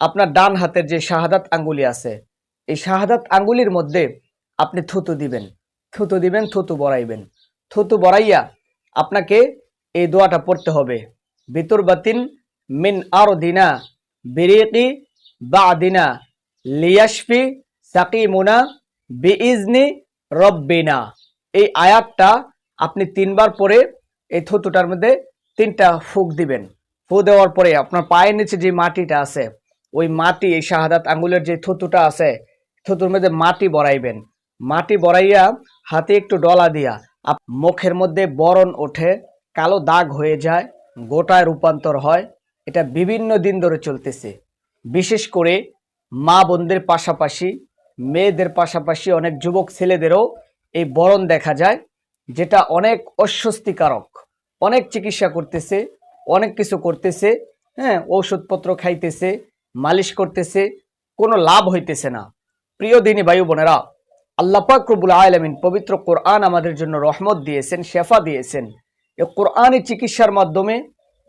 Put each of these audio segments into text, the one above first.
আপনার ডান হাতের যে শাহাদাত আঙ্গুলি আছে, এই শাহাদাত আঙ্গুলির মধ্যে আপনি থুতু দিবেন। থুতু দিবেন, থুতু বড়াইবেন। থুতু বড়াইয়া আপনাকে এই দোয়াটা পড়তে হবে। বিতুর বাতিন মিন আর দিনা বিরিকি বা দিনা লিয়াসফি সাকিমুনা বিইজনি রব্বিনা। এই আয়াতটা আপনি তিনবার পরে এই থুতুটার মধ্যে তিনটা ফুক দিবেন। ফু দেওয়ার পরে আপনার পায়ের নিচে যে মাটিটা আছে ওই মাটি, এই শাহাদাত আঙ্গুলের যে থুতুটা আছে, থুতুর মধ্যে মাটি বড়াইবেন। মাটি বড়াইয়া হাতে একটু ডলা দিয়া মুখের মধ্যে বরণ ওঠে, কালো দাগ হয়ে যায়, গোটায় রূপান্তর হয়। এটা বিভিন্ন দিন ধরে চলতেছে। বিশেষ করে মা বোনদের পাশাপাশি, মেয়েদের পাশাপাশি অনেক যুবক ছেলেদেরও এই বরণ দেখা যায়, যেটা অনেক অস্বস্তিকারক। অনেক চিকিৎসা করতেছে, অনেক কিছু করতেছে হ্যাঁ ঔষধপত্র খাইতেছে মালিশ করতেছে, কোনো লাভ হইতেছে না। প্রিয় দিনী বায়ু বোনেরা আল্লাপাক রবুল আলমিন পবিত্র কোরআন আমাদের জন্য রহমত দিয়েছেন, শেফা দিয়েছেন। এ কোরআনই চিকিৎসার মাধ্যমে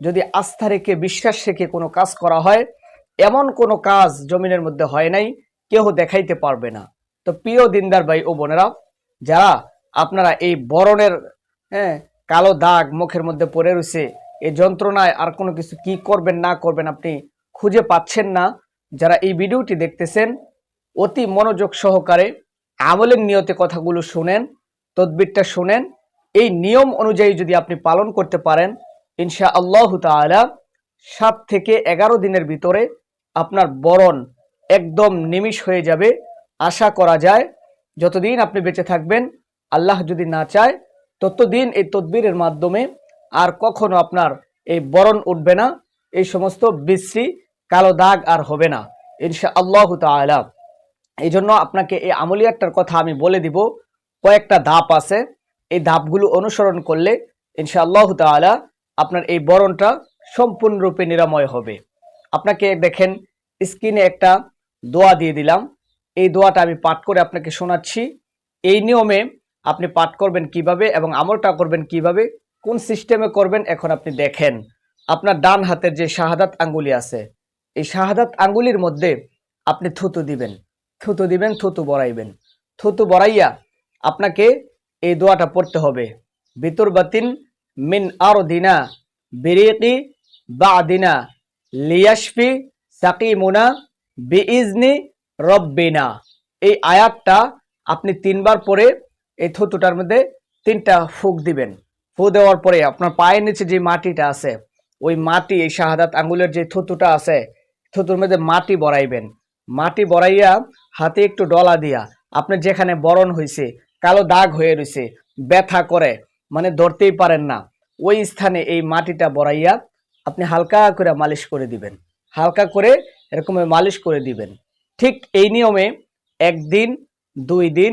যদি আস্থা রেখে, বিশ্বাস রেখে কোনো কাজ করা হয়, এমন কোনো কাজ জমিনের মধ্যে হয় নাই, কেহ দেখাইতে পারবে না। তো প্রিয় দিনদার ভাই ও বোনেরা, যারা আপনারা এই বরণের হ্যাঁ কালো দাগ মুখের মধ্যে পড়ে রয়েছে এই যন্ত্রণায় আর কোনো কিছু কি করবেন, না করবেন আপনি খুঁজে পাচ্ছেন না। যারা এই ভিডিওটি দেখতেছেন, অতি মনোযোগ সহকারে আমলের নিয়তে কথাগুলো শুনেন, তদবিরটা শুনেন। এই নিয়ম অনুযায়ী যদি আপনি পালন করতে পারেন ইনশা আল্লাহ তাআলা সাত থেকে এগারো দিনের ভিতরে আপনার বরণ একদম নিমিষ হয়ে যাবে। আশা করা যায়, যতদিন আপনি বেঁচে থাকবেন, আল্লাহ যদি না চায়, ততদিন এই তদবিরের মাধ্যমে আর কখনো আপনার এই বরণ উঠবে না। এই সমস্ত বিশ্রী কালো দাগ আর হবে না ইনশা আল্লাহ তাআলা। এই জন্য আপনাকে এই আমলিয়াতটার কথা আমি বলে দিব, কয়েকটা ধাপ আছে। এই ধাপগুলো অনুসরণ করলে ইনশাআল্লাহ তাআলা আপনার এই বরণটা সম্পূর্ণরূপে নিরাময় হবে। আপনাকে দেখেন, স্ক্রিনে একটা দোয়া দিয়ে দিলাম। এই দোয়াটা আমি পাঠ করে আপনাকে শোনাচ্ছি। এই নিয়মে আপনি পাঠ করবেন কীভাবে এবং আমলটা করবেন কীভাবে, কোন সিস্টেমে করবেন এখন আপনি দেখেন। আপনার ডান হাতের যে শাহাদাত আঙ্গুলি আছে এই শাহাদাত আঙ্গুলির মধ্যে আপনি থুতু দিবেন। থুতু দিবেন, থুতু বড়াইবেন। থুতু বড়াইয়া আপনাকে এই দোয়াটা পড়তে হবে। বিতুর বাতিন মিন আর দিনা বিরিকি বা দিনা লিয়াসফি সাকিমুনা বিইজনি রব্বিনা। এই আয়াতটা আপনি তিনবার পরে এই থুতুটার মধ্যে তিনটা ফুক দিবেন। ফু দেওয়ার পরে আপনার পায়ের নিচে যে মাটিটা আছে, ওই মাটি, এই শাহাদাত আঙ্গুলের যে থুতুটা আছে থুতুর মধ্যে মাটি বড়াইবেন। মাটি বড়াইয়া হাতে একটু ডলা দিয়া আপনি যেখানে বরণ হয়েছে কালো দাগ হয়ে রয়েছে ব্যথা করে মানে ধরতেই পারেন না, ওই স্থানে এই মাটিটা বড়াইয়া আপনি হালকা করে মালিশ করে দিবেন। হালকা করে এরকম মালিশ করে দিবেন। ঠিক এই নিয়মে একদিন, দুই দিন,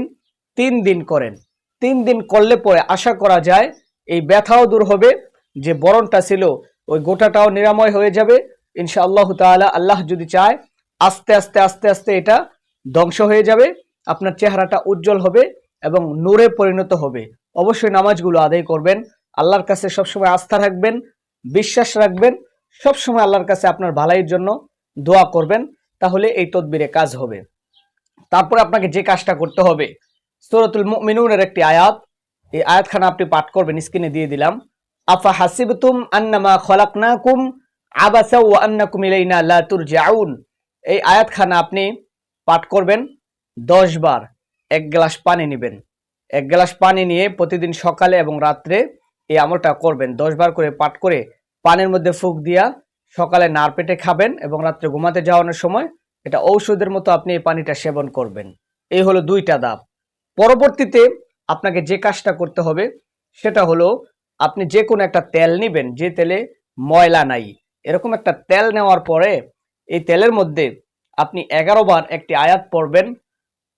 তিন দিন করেন। তিন দিন করলে পরে আশা করা যায় এই ব্যথাও দূর হবে, যে বরণটা ছিল ওই গোটাটাও নিরাময় হয়ে যাবে ইনশা আল্লাহ তাআলা আল্লাহ যদি চায়, আস্তে আস্তে আস্তে আস্তে এটা ধ্বংস হয়ে যাবে, আপনার চেহারাটা উজ্জ্বল হবে এবং নূরে পরিণত হবে। অবশ্যই নামাজগুলো আদায় করবেন, আল্লাহর কাছে সবসময় আস্থা রাখবেন, বিশ্বাস রাখবেন, সবসময় আল্লাহর কাছে আপনার ভালাইয়ের জন্য দোয়া করবেন, তাহলে এই তদবিরে কাজ হবে। তারপরে আপনাকে যে কাজটা করতে হবে, সূরাতুল মুমিনুনের একটি আয়াত, এই আয়াতখানা আপনি পাঠ করবেন, স্ক্রিনে দিয়ে দিলাম। আফা হাসিবতুম আন্নামা খলাকনাকুম আবাসা তুরজাউন। এই আয়াতখানা আপনি পাঠ করবেন, দশ বার এক গ্লাস পানি নেবেন। এক গ্লাস পানি নিয়ে প্রতিদিন সকালে এবং রাত্রে এই আমলটা করবেন। দশ বার করে পাঠ করে পানির মধ্যে ফুক দিয়া সকালে নার পেটে খাবেন এবং রাত্রে ঘুমাতে যাওয়ানোর সময় এটা ঔষধের মতো আপনি এই পানিটা সেবন করবেন। এই হলো দুইটা ধাপ। পরবর্তীতে আপনাকে যে কাজটা করতে হবে সেটা হলো আপনি যে কোনো একটা তেল নেবেন, যে তেলে ময়লা নাই। এরকম একটা তেল নেওয়ার পরে এই তেলের মধ্যে আপনি এগারো বার একটি আয়াত পড়বেন,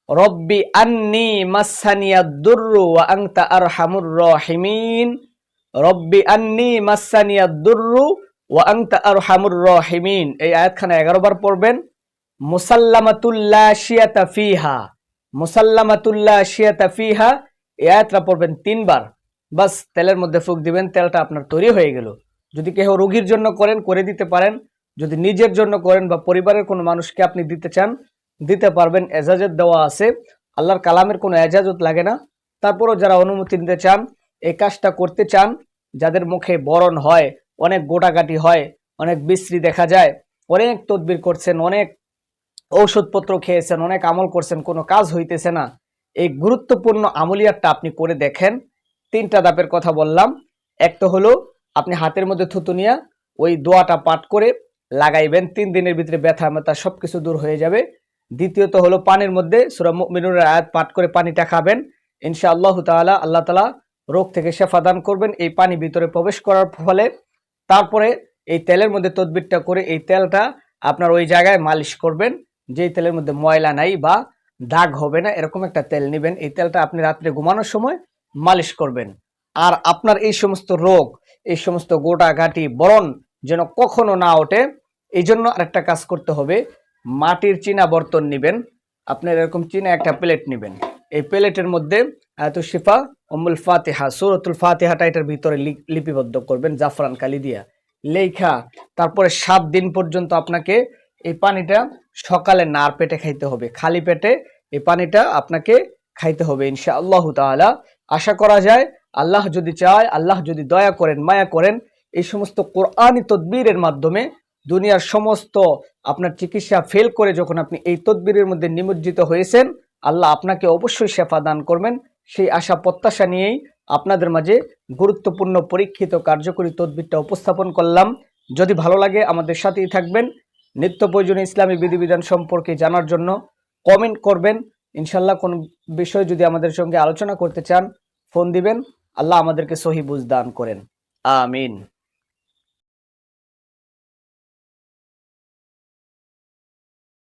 রব্বি আন্নি মাসানিয়া দুর্রু আংতা আর হামুর রহিমিন। রব্বি আন্নি মাসানিয়া দুর্রু ওয়া আংতা আর হামুর রহিমিন। এই আয়াতখানা এগারো বার পড়বেন মুসাল্লামাতুল্লাহ শিয়াতা ফিহা। মুসাল্লামাতুল্লাহ শিয়াতা ফিহা। এই আয়াতটা পড়বেন তিনবার বাস, তেলের মধ্যে ফুক দিবেন, তেলটা আপনার তৈরি হয়ে গেল। যদি কেহ রোগীর জন্য করেন, করে দিতে পারেন। যদি নিজের জন্য করেন বা পরিবারের কোনো মানুষকে আপনি দিতে চান, দিতে পারবেন, এজাজত দেওয়া আছে। আল্লাহর কালামের কোনো এজাজত লাগে না। তারপরও যারা অনুমতি নিতে চান, এই কাজটা করতে চান, যাদের মুখে বরণ হয়, অনেক গোটাকাটি হয়, অনেক বিশ্রী দেখা যায়, অনেক তদবির করছেন, অনেক ঔষধপত্র খেয়েছেন, অনেক আমল করছেন, কোনো কাজ হইতেছে না। এই গুরুত্বপূর্ণ আমলিয়াতটা আপনি করে দেখেন। তিনটা দাপের কথা বললাম। এক তো হলো আপনি হাতের মধ্যে থুতু নিয়ে ওই দোয়াটা পাঠ করে লাগাইবেন। তিন দিনের ভিতরে ব্যথা মেথা সবকিছু দূর হয়ে যাবে। দ্বিতীয়ত হলো পানির মধ্যে সুরা আয়াত পাঠ করে পানিটা খাবেন। ইনশা আল্লাহ তাআলা আল্লাহ তালা রোগ থেকে শেফা দান করবেন এই পানি ভিতরে প্রবেশ করার ফলে। তারপরে এই তেলের মধ্যে তদবিরটা করে এই তেলটা আপনার ওই জায়গায় মালিশ করবেন। যেই তেলের মধ্যে ময়লা নাই বা দাগ হবে না, এরকম একটা তেল নেবেন। এই তেলটা আপনি রাত্রে ঘুমানোর সময় মালিশ করবেন। আর আপনার এই সমস্ত রোগ এই সমস্ত গোটা ঘাটি বরণ যেন কখনো না ওঠে এই জন্য আরেকটা কাজ করতে হবে। মাটির চীনা বর্তন নেবেন। আপনার এরকম চীনা একটা প্লেট নেবেন। এই প্লেটের মধ্যে আয়ত শিফা অমুল ফাতেহা, সুরতুল ফাতেহাটা এটার ভিতরে লিপিবদ্ধ করবেন, জাফরান কালি দিয়া। লেখা তারপরে সাত দিন পর্যন্ত আপনাকে এই পানিটা সকালে নার পেটে খাইতে হবে। খালি পেটে এই পানিটা আপনাকে খাইতে হবে ইনশা আল্লাহ তাআলা। আশা করা যায় আল্লাহ যদি চায়, আল্লাহ যদি দয়া করেন, মায়া করেন, এই সমস্ত কোরআনি তদবিরের মাধ্যমে দুনিয়ার সমস্ত আপনার চিকিৎসা ফেল করে যখন আপনি এই তদবিরের মধ্যে নিমজ্জিত হয়েছেন, আল্লাহ আপনাকে অবশ্যই সেফা দান করবেন। সেই আশা, প্রত্যাশা নিয়েই আপনাদের মাঝে গুরুত্বপূর্ণ পরীক্ষিত কার্যকরী তদবিরটা উপস্থাপন করলাম। যদি ভালো লাগে, আমাদের সাথেই থাকবেন। নিত্য প্রয়োজনীয় ইসলামী বিধিবিধান সম্পর্কে জানার জন্য কমেন্ট করবেন। ইনশাল্লাহ কোন বিষয় যদি আমাদের সঙ্গে আলোচনা করতে চান, ফোন দিবেন। আল্লাহ আমাদেরকে সহি বুঝ দান করেন। আমিন।